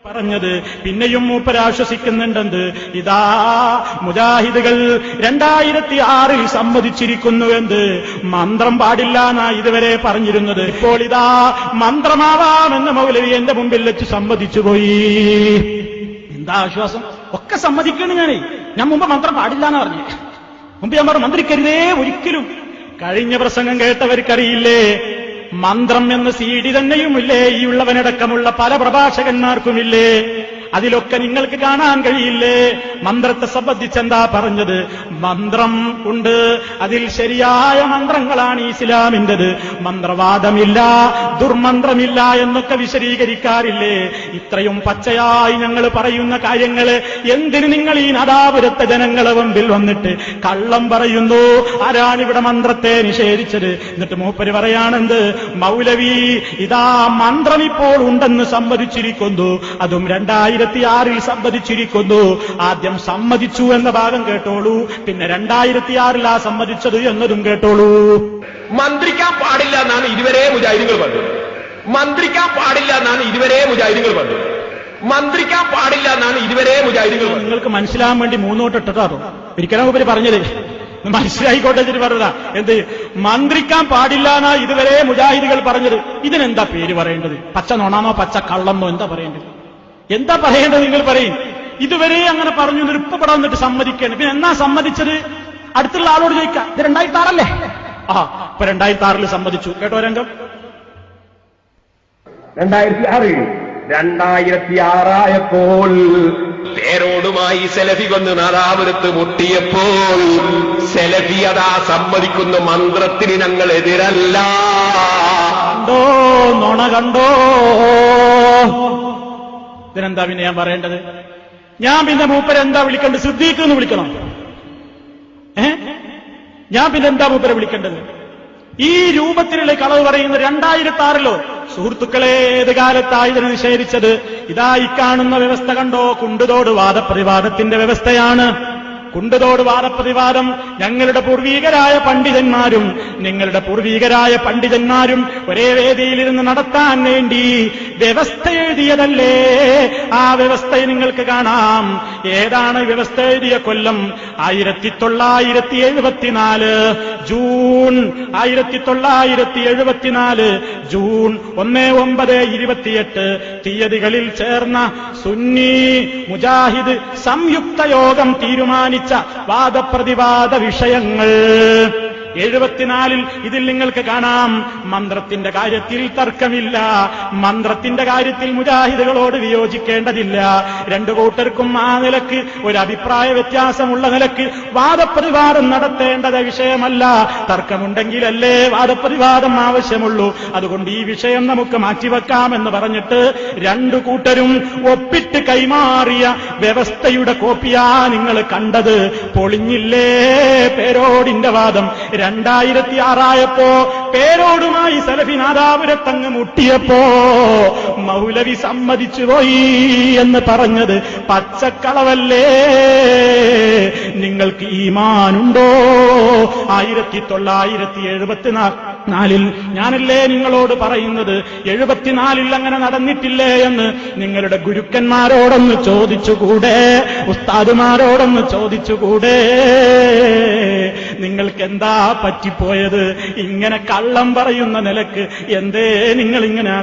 പറഞ്ഞത് പിന്നെയും മൂപ്പരാശ്വസിക്കുന്നുണ്ടെന്ത് ഇതാ മുജാഹിദുകൾ രണ്ടായിരത്തി ആറിൽ സമ്മതിച്ചിരിക്കുന്നു എന്ത് മന്ത്രം പാടില്ല എന്നാ ഇതുവരെ പറഞ്ഞിരുന്നത്. ഇപ്പോൾ ഇതാ മന്ത്രമാവാമെന്ന് മൗലവി എന്റെ മുമ്പിൽ വെച്ച് സമ്മതിച്ചു പോയി എന്താ ആശ്വാസം? ഒക്കെ സമ്മതിക്കണം ഞാൻ ഞാൻ മുമ്പ് മന്ത്രം പാടില്ല എന്ന് പറഞ്ഞു. മുമ്പ് ഞാൻ പറഞ്ഞു മന്ത്രിക്കരുതേ ഒരിക്കലും. കഴിഞ്ഞ പ്രസംഗം കേട്ടവർക്കറിയില്ലേ? മന്ത്രം എന്ന സീഡി തന്നെയുമില്ലേ? ഈ ഉള്ളവനടക്കമുള്ള പല പ്രഭാഷകന്മാർക്കുമില്ലേ? അതിലൊക്കെ നിങ്ങൾക്ക് കാണാൻ കഴിയില്ലേ? മന്ത്രത്തെ സംബന്ധിച്ച് എന്താ പറഞ്ഞത്? മന്ത്രം ഉണ്ട്. അതിൽ ശരിയായ മന്ത്രങ്ങളാണ് ഇസ്ലാമിന്റെത്. മന്ത്രവാദമില്ല ദുർമന്ത്രമില്ല എന്നൊക്കെ വിശദീകരിക്കാറില്ലേ? ഇത്രയും പച്ചയായി ഞങ്ങൾ പറയുന്ന കാര്യങ്ങൾ എന്തിന് നിങ്ങൾ ഈ നദാപുരത്തെ ജനങ്ങളെ മുമ്പിൽ വന്നിട്ട് കള്ളം പറയുന്നു? ആരാണിവിടെ മന്ത്രത്തെ നിഷേധിച്ചത്? എന്നിട്ട് മൂപ്പര് പറയാണെന്ത് മൗലവി ഇതാ മന്ത്രം ഇപ്പോൾ ഉണ്ടെന്ന് സമ്മതിച്ചിരിക്കുന്നു. അതും രണ്ടായിരത്തി ആറിൽ സമ്മതിച്ചിരിക്കുന്നു. ആദ്യം സമ്മതിച്ചു എന്ന ഭാഗം കേട്ടോളൂ. പിന്നെ രണ്ടായിരത്തി ആറിലാ സമ്മതിച്ചത് എന്നതും കേട്ടോളൂ. മന്ത്രിക്കാൻ പാടില്ല എന്നാണ് ഇതുവരെ മുജാഹിദുകൾ പറഞ്ഞത്. മന്ത്രിക്കാൻ പാടില്ല എന്നാണ് ഇതുവരെ മുജാഹിദുകൾ പറഞ്ഞത്. മന്ത്രിക്കാൻ പാടില്ല എന്നാണ് ഇതുവരെ മുജാഹിദുകൾ നിങ്ങൾക്ക് മനസ്സിലാകാൻ വേണ്ടി മൂന്നോട്ട് ഇട്ടതാണോ ഒരിക്കലും ഉപരി പറഞ്ഞത്? മനസ്സിലായിക്കോട്ടെ എന്നിട്ട് പറഞ്ഞതാ. എന്ത്? മന്ത്രിക്കാൻ പാടില്ല എന്നാ ഇതുവരെ മുജാഹിദുകൾ പറഞ്ഞത്. ഇതിനെന്താ പേര് പറയേണ്ടത്? പച്ച നൊണാന്നോ പച്ച കള്ളന്നോ എന്താ പറയേണ്ടത്? എന്താ പറയേണ്ടത് നിങ്ങൾ പറയും? ഇതുവരെ അങ്ങനെ പറഞ്ഞു നിരുപ്പപ്പെടാൻ ഇപ്പൊ ഇവിടെ വന്നിട്ട് സമ്മതിക്കുകയാണ്. പിന്നെ എന്നാ സമ്മതിച്ചത്? അടുത്തുള്ള ആളോട് ചോദിക്കാം. ഇത് രണ്ടായിരത്തി ആറല്ലേ ആ ഇപ്പൊ രണ്ടായിരത്തി ആറിൽ സമ്മതിച്ചു. കേട്ടോ രംഗം? രണ്ടായിരത്തി ആറ് രണ്ടായിരത്തി ആറായപ്പോൾ പേരോടുമായി സെലഫി വന്ന് നാദാപുരത്ത് മുട്ടിയപ്പോൾ സെലഫി അതാ സമ്മതിക്കുന്ന മന്ത്രത്തിന് ഞങ്ങൾ എതിരല്ല കണ്ടോ? നുണ കണ്ടോ? ഇതിനെന്താ പിന്നെ ഞാൻ പറയേണ്ടത്? ഞാൻ പിന്നെ മൂപ്പരെ എന്താ വിളിക്കേണ്ടത്? സിദ്ദീഖ് എന്ന് വിളിക്കണം. ഏ? ഞാൻ പിന്നെ എന്താ മൂപ്പരെ വിളിക്കേണ്ടത്? ഈ രൂപത്തിലുള്ള കളവ് പറയുന്നത് രണ്ടായിരത്തി ആറിലോ സുഹൃത്തുക്കളെ ഏത് കാലത്തായി ഇതിനെ നിഷേധിച്ചത്? ഇതായി കാണുന്ന വ്യവസ്ഥ കണ്ടോ? കുണ്ടുതോട് വാദപ്രതിവാദത്തിന്റെ വ്യവസ്ഥയാണ്. കുണ്ടുതോട് വാദപ്രതിവാദം. ഞങ്ങളുടെ പൂർവീകരായ പണ്ഡിതന്മാരും നിങ്ങളുടെ പൂർവീകരായ പണ്ഡിതന്മാരും ഒരേ വേദിയിലിരുന്ന് നടത്താൻ വേണ്ടി വ്യവസ്ഥ എഴുതിയതല്ലേ? ആ വ്യവസ്ഥയെ നിങ്ങൾക്ക് കാണാം. ഏതാണ് വ്യവസ്ഥ എഴുതിയ കൊല്ലം? ആയിരത്തി തൊള്ളായിരത്തി എഴുപത്തിനാല് ജൂൺ ആയിരത്തി തൊള്ളായിരത്തി എഴുപത്തിനാല് ജൂൺ ഒന്ന് ഒമ്പത് ഇരുപത്തിയെട്ട്. തീയതികളിൽ ചേർന്ന സുന്നി മുജാഹിദ് സംയുക്ത യോഗം തീരുമാനിച്ച വാദപ്രതിവാദ വിഷയങ്ങൾ. എഴുപത്തിനാലിൽ ഇതിൽ നിങ്ങൾക്ക് കാണാം. മന്ത്രത്തിന്റെ കാര്യത്തിൽ തർക്കമില്ല. മന്ത്രത്തിന്റെ കാര്യത്തിൽ മുജാഹിദുകളോട് വിയോജിക്കേണ്ടതില്ല. രണ്ടു കൂട്ടർക്കും ആ നിലയ്ക്ക് ഒരു അഭിപ്രായ വ്യത്യാസമുള്ള നിലയ്ക്ക് വാദപ്രതിവാദം നടത്തേണ്ടത് വിഷയമല്ല. തർക്കമുണ്ടെങ്കിലല്ലേ വാദപ്രതിവാദം ആവശ്യമുള്ളൂ. അതുകൊണ്ട് ഈ വിഷയം നമുക്ക് മാറ്റിവെക്കാമെന്ന് പറഞ്ഞിട്ട് രണ്ടു കൂട്ടരും ഒപ്പിട്ട് കൈമാറിയ വ്യവസ്ഥയുടെ കോപ്പിയാ നിങ്ങൾ കണ്ടത്. പൊളിഞ്ഞില്ലേ പേരോടിന്റെ വാദം. രണ്ടായിരത്തി ആറായപ്പോ പേരോടുമായി സലഫി സലഫിനാദാപുരത്തങ്ങ് മുട്ടിയപ്പോ മൗലവി സമ്മതിച്ചു പോയി എന്ന് പറഞ്ഞത് പച്ചക്കളവല്ലേ? നിങ്ങൾക്ക് ഈമാനുണ്ടോ? ആയിരത്തി തൊള്ളായിരത്തി എഴുപത്തിനാലിൽ ഞാനല്ലേ നിങ്ങളോട് പറയുന്നത്? എഴുപത്തിനാലിൽ അങ്ങനെ നടന്നിട്ടില്ലേ എന്ന് നിങ്ങളുടെ ഗുരുക്കന്മാരോടൊന്ന് ചോദിച്ചുകൂടെ? ഉസ്താദുമാരോടൊന്ന് ചോദിച്ചുകൂടെ? നിങ്ങൾക്ക് എന്താ പറ്റിപ്പോയത്? ഇങ്ങനെ കള്ളം പറയുന്ന നിലയ്ക്ക് എന്തേ നിങ്ങൾ ഇങ്ങനെ